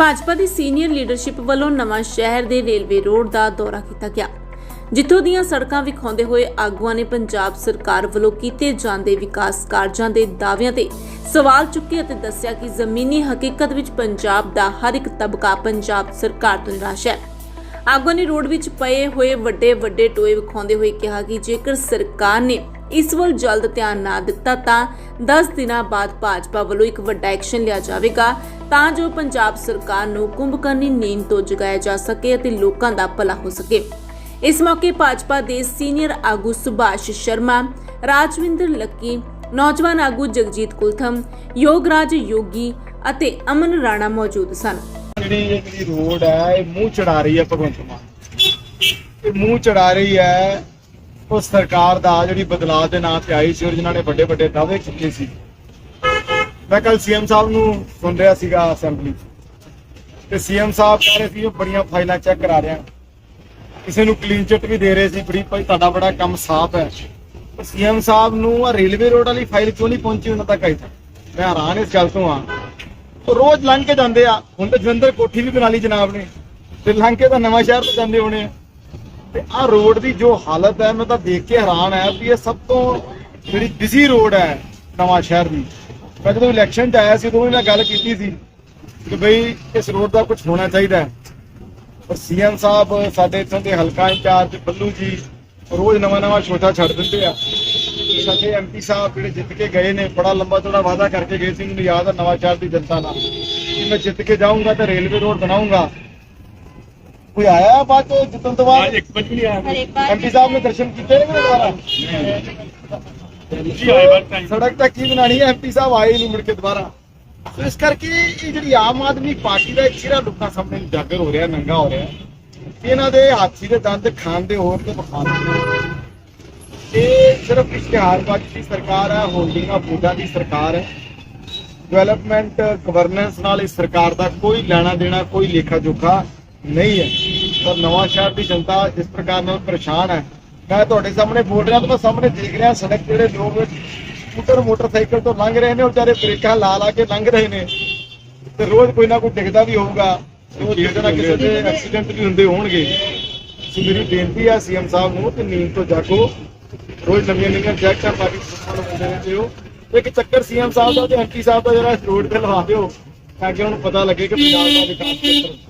ਭਾਜਪਾ ਦੀ senior leadership ਵੱਲੋਂ ਨਵਾਂ ਸ਼ਹਿਰ ਦੇ ਰੇਲਵੇ ਰੋਡ ਦਾ ਦੌਰਾ ਕੀਤਾ ਗਿਆ, ਜਿੱਥੋਂ ਦੀਆਂ ਸੜਕਾਂ ਵਿਖਾਉਂਦੇ ਹੋਏ ਆਗੂਆਂ ਨੇ ਪੰਜਾਬ ਸਰਕਾਰ ਵੱਲੋਂ ਕੀਤੇ ਜਾਂਦੇ ਵਿਕਾਸ ਕਾਰਜਾਂ ਦੇ ਦਾਅਵਿਆਂ ਤੇ ਸਵਾਲ ਚੁੱਕੇ ਅਤੇ ਦੱਸਿਆ ਕਿ ਜ਼ਮੀਨੀ ਹਕੀਕਤ ਵਿੱਚ ਪੰਜਾਬ ਦਾ ਹਰ ਇੱਕ ਤਬਕਾ ਪੰਜਾਬ ਸਰਕਾਰ ਤੋਂ ਨਿਰਾਸ਼ ਹੈ। ਆਗੂਆਂ ਨੇ ਰੋਡ ਵਿੱਚ ਪਏ ਹੋਏ ਵੱਡੇ ਵੱਡੇ ਟੋਏ ਵਿਖਾਉਂਦੇ ਹੋਏ ਕਿਹਾ ਕਿ ਜੇਕਰ ਸਰਕਾਰ ਨੇ ਇਸ ਵੱਲ ਜਲਦ ਧਿਆਨ ਨਾ ਦਿੱਤਾ ਤਾਂ 10 ਦਿਨਾਂ ਬਾਅਦ ਭਾਜਪਾ ਵੱਲੋਂ ਇੱਕ ਵੱਡਾ ਐਕਸ਼ਨ ਲਿਆ ਜਾਵੇਗਾ ਤਾਂ ਜੋ ਪੰਜਾਬ ਸਰਕਾਰ ਨੂੰ ਕੁੰਭਕਰਨੀ ਨੀਂਦ ਤੋਂ ਜਗਾਇਆ ਜਾ ਸਕੇ ਅਤੇ ਲੋਕਾਂ ਦਾ ਭਲਾ ਹੋ ਸਕੇ। ਇਸ ਮੌਕੇ ਭਾਜਪਾ ਦੇ ਸੀਨੀਅਰ ਆਗੂ ਸੁਭਾਸ਼ ਸ਼ਰਮਾ, ਰਾਜਵਿੰਦਰ ਲੱਕੀ, ਨੌਜਵਾਨ ਆਗੂ ਜਗਜੀਤ ਕੁਲਥਮ, ਯੋਗਰਾਜ ਯੋਗੀ ਅਤੇ ਅਮਨ ਰਾਣਾ ਮੌਜੂਦ ਸਨ। ਜਿਹੜੀ ਜਿਹੜੀ ਰੋਡ ਹੈ, ਇਹ ਮੂੰਹ ਚੜਾ ਰਹੀ ਹੈ ਭਗਵੰਤ ਮਾਨ। ਇਹ ਮੂੰਹ ਚੜਾ ਰਹੀ ਹੈ, ਉਹ ਸਰਕਾਰ ਦਾ ਜਿਹੜੀ ਬਦਲਾਅ ਦੇ ਨਾਂ ਤੇ ਆਈ ਸੀ ਔਰ ਜਿਨ੍ਹਾਂ ਨੇ ਵੱਡੇ ਵੱਡੇ ਦਾਅਵੇ ਕੀਤੇ ਸੀ। ਮੈਂ ਕੱਲ ਸੀਐਮ ਸਾਹਿਬ ਨੂੰ ਸੁਣ ਰਿਹਾ ਸੀਗਾ ਅਸੈਂਬਲੀ 'ਚ। ਤੇ ਸੀਐਮ ਸਾਹਿਬ ਕਹਿ ਰਹੇ ਸੀ ਉਹ ਬੜੀਆਂ ਫਾਈਲਾਂ ਚੈੱਕ ਕਰਾ ਰਿਹਾ ਕਿਸੇ ਨੂੰ ਕਲੀਨ ਚਿਟ ਵੀ ਦੇ ਰਹੇ ਸੀ, ਬੜੀ ਭਾਈ ਤੁਹਾਡਾ ਬੜਾ ਕੰਮ ਸਾਫ਼ ਹੈ। ਸੀਐਮ ਸਾਹਿਬ ਨੂੰ ਆ ਰੇਲਵੇ ਰੋਡ ਵਾਲੀ ਫਾਈਲ ਕਿਉਂ ਨਹੀਂ ਪਹੁੰਚੀ, ਉਹਨਾਂ ਤੱਕ ਅਜੇ ਤੱਕ ਮੈਂ ਹੈਰਾਨ ਇਸ ਗੱਲ ਤੋਂ ਆ ਉਹ ਰੋਜ਼ ਲੰਘ ਕੇ ਜਾਂਦੇ ਆ। ਹੁਣ ਤਾਂ ਜਲੰਧਰ ਕੋਠੀ ਵੀ ਬਣਾ ਲਈ ਜਨਾਬ ਨੇ। ਤੇ ਲੰਘ ਕੇ ਤਾਂ ਨਵਾਂ ਸ਼ਹਿਰ ਤੋਂ ਜਾਂਦੇ ਹੋਣੇ ਤੇ ਆ ਰੋਡ ਦੀ ਜੋ ਹਾਲਤ ਹੈ, ਮੈਂ ਤਾਂ ਦੇਖ ਕੇ ਹੈਰਾਨ ਆ ਵੀ ਇਹ ਸਭ ਤੋਂ ਜਿਹੜੀ ਬਿਜ਼ੀ ਰੋਡ ਹੈ ਨਵਾਂ ਸ਼ਹਿਰ ਦੀ। ਮੈਂ ਜਦੋਂ ਇਲੈਕਸ਼ਨ 'ਚ ਆਇਆ ਸੀ ਉਦੋਂ ਵੀ ਮੈਂ ਗੱਲ ਕੀਤੀ ਸੀ ਕਿ ਬਈ ਇਸ ਰੋਡ ਦਾ ਕੁਝ ਹੋਣਾ ਚਾਹੀਦਾ ਹੈ। ਪਰ ਸੀਐਮ ਸਾਹਿਬ ਸਾਡੇ ਇੱਥੋਂ ਦੇ ਹਲਕਾ ਇੰਚਾਰਜ ਬੱਲੂ ਜੀ ਰੋਜ਼ ਨਵਾਂ ਨਵਾਂ ਛੋਟਾ ਛੱਡ ਦਿੰਦੇ ਆ। ਸਾਡੇ ਐਮਪੀ ਸਾਹਿਬ ਜਿਹੜੇ ਜਿੱਤ ਕੇ ਗਏ ਨੇ ਬੜਾ ਲੰਬਾ ਚੌੜਾ ਵਾਅਦਾ ਕਰਕੇ ਗਏ ਸੀ ਮੈਨੂੰ ਯਾਦ ਹੈ ਨਵਾਂ ਸ਼ਹਿਰ ਦੀ ਜਨਤਾ ਨਾਲ। ਕਿ ਮੈਂ ਜਿੱਤ ਕੇ ਜਾਊਂਗਾ ਤੇ ਰੇਲਵੇ ਰੋਡ ਬਣਾਉਂਗਾ ਕੋਈ ਆਇਆ ਬਾਅਦ ਤੋਂ ਜਿੱਤਣ ਤੋਂ ਬਾਅਦ? ਐਮਪੀ ਸਾਹਿਬ ਨੇ ਦਰਸ਼ਨ ਕੀਤੇ ਨੇ ਕਿ ਦੁਬਾਰਾ? ਜੀ ਆਏ ਬਾਅਦ ਟਾਈਮ ਸੜਕ ਤਾਂ ਕੀ ਬਣਾਣੀ ਹੈ? ਐਮਪੀ ਸਾਹਿਬ ਆਏ ਨਹੀਂ ਮੁੜ ਕੇ ਦੁਬਾਰਾ। ਸੋ ਇਸ ਕਰਕੇ ਇਹ ਜਿਹੜੀ ਆਮ ਆਦਮੀ ਪਾਰਟੀ ਦਾ ਚਿਹਰਾ ਲੋਕਾਂ ਸਾਹਮਣੇ ਉਜਾਗਰ ਹੋ ਰਿਹਾ, ਨੰਗਾ ਹੋ ਰਿਹਾ। ਇਹਨਾਂ ਦੇ ਹਾਥੀ ਦੇ ਦੰਦ ਖਾਣ ਦੇ ਹੋਰ ਤੇ ਵਿਖਾਣ ਦੇ ਇਹ ਸਿਰਫ ਇਸ਼ਤਿਹਾਰਬਾਜ਼ੀ ਦੀ ਸਰਕਾਰ ਹੈ, ਹੋਲਡਿੰਗਾਂ ਬੋਰਡਾਂ ਦੀ ਸਰਕਾਰ ਹੈ। ਡਿਵੈਲਪਮੈਂਟ ਗਵਰਨੈਂਸ ਨਾਲ ਇਸ ਸਰਕਾਰ ਦਾ ਕੋਈ ਲੈਣਾ ਦੇਣਾ, ਕੋਈ ਲੇਖਾ ਜੋਖਾ ਨਹੀਂ ਹੈ। ਪਰ ਨਵਾਂ ਸ਼ਹਿਰ ਦੀ ਜਨਤਾ ਇਸ ਪ੍ਰਕਾਰ ਨਾਲ ਪਰੇਸ਼ਾਨ ਹੈ। ਮੈਂ ਤੁਹਾਡੇ ਸਾਹਮਣੇ ਬੋਲ ਰਿਹਾ ਤਾਂ ਸਾਹਮਣੇ ਦੇਖ ਰਿਹਾ ਸੜਕ ਜਿਹੜੇ ਲੋਕ ਸਕੂਟਰ, ਮੋਟਰਸਾਈਕਲ ਤੋਂ ਲੰਘ ਰਹੇ ਨੇ ਉਹ ਵਿਚਾਰੇ ਬ੍ਰੇਕਾਂ ਲਾ ਲਾ ਕੇ ਲੰਘ ਰਹੇ ਨੇ। ਤੇ ਰੋਜ਼ ਕੋਈ ਨਾ ਕੋਈ ਡਿੱਗਦਾ ਵੀ ਹੋਊਗਾ। ਉਹ ਕਿਸੇ ਨਾ ਕਿਸੇ ਦੇ ਐਕਸੀਡੈਂਟ ਵੀ ਹੁੰਦੇ ਹੋਣਗੇ। ਸੋ ਮੇਰੀ ਬੇਨਤੀ ਆ ਸੀਐਮ ਸਾਹਿਬ ਨੂੰ ਕਿ ਨੀਂਦ ਤੋਂ ਜਾਗੋ। ਰੋਜ਼ ਨਵੀਆਂ ਨਵੀਆਂ ਜੈਕਟਾਂ ਪਾ ਕੇ ਸੁਣਨ ਨੂੰ ਮਿਲਦੇ ਹੋ ਇੱਕ ਚੱਕਰ ਸੀਐਮ ਸਾਹਿਬ ਦਾ ਤੇ ਐਮਪੀ ਸਾਹਿਬ ਦਾ ਜਿਹੜਾ ਰੋਡ ਤੇ ਲਵਾ ਦਿਓ। ਤਾਂ ਕਿ ਉਹਨੂੰ ਪਤਾ ਲੱਗੇ ਕਿ ਪੰਜਾਬ ਦਾ ਵਿਕਾਸ ਕਿਸ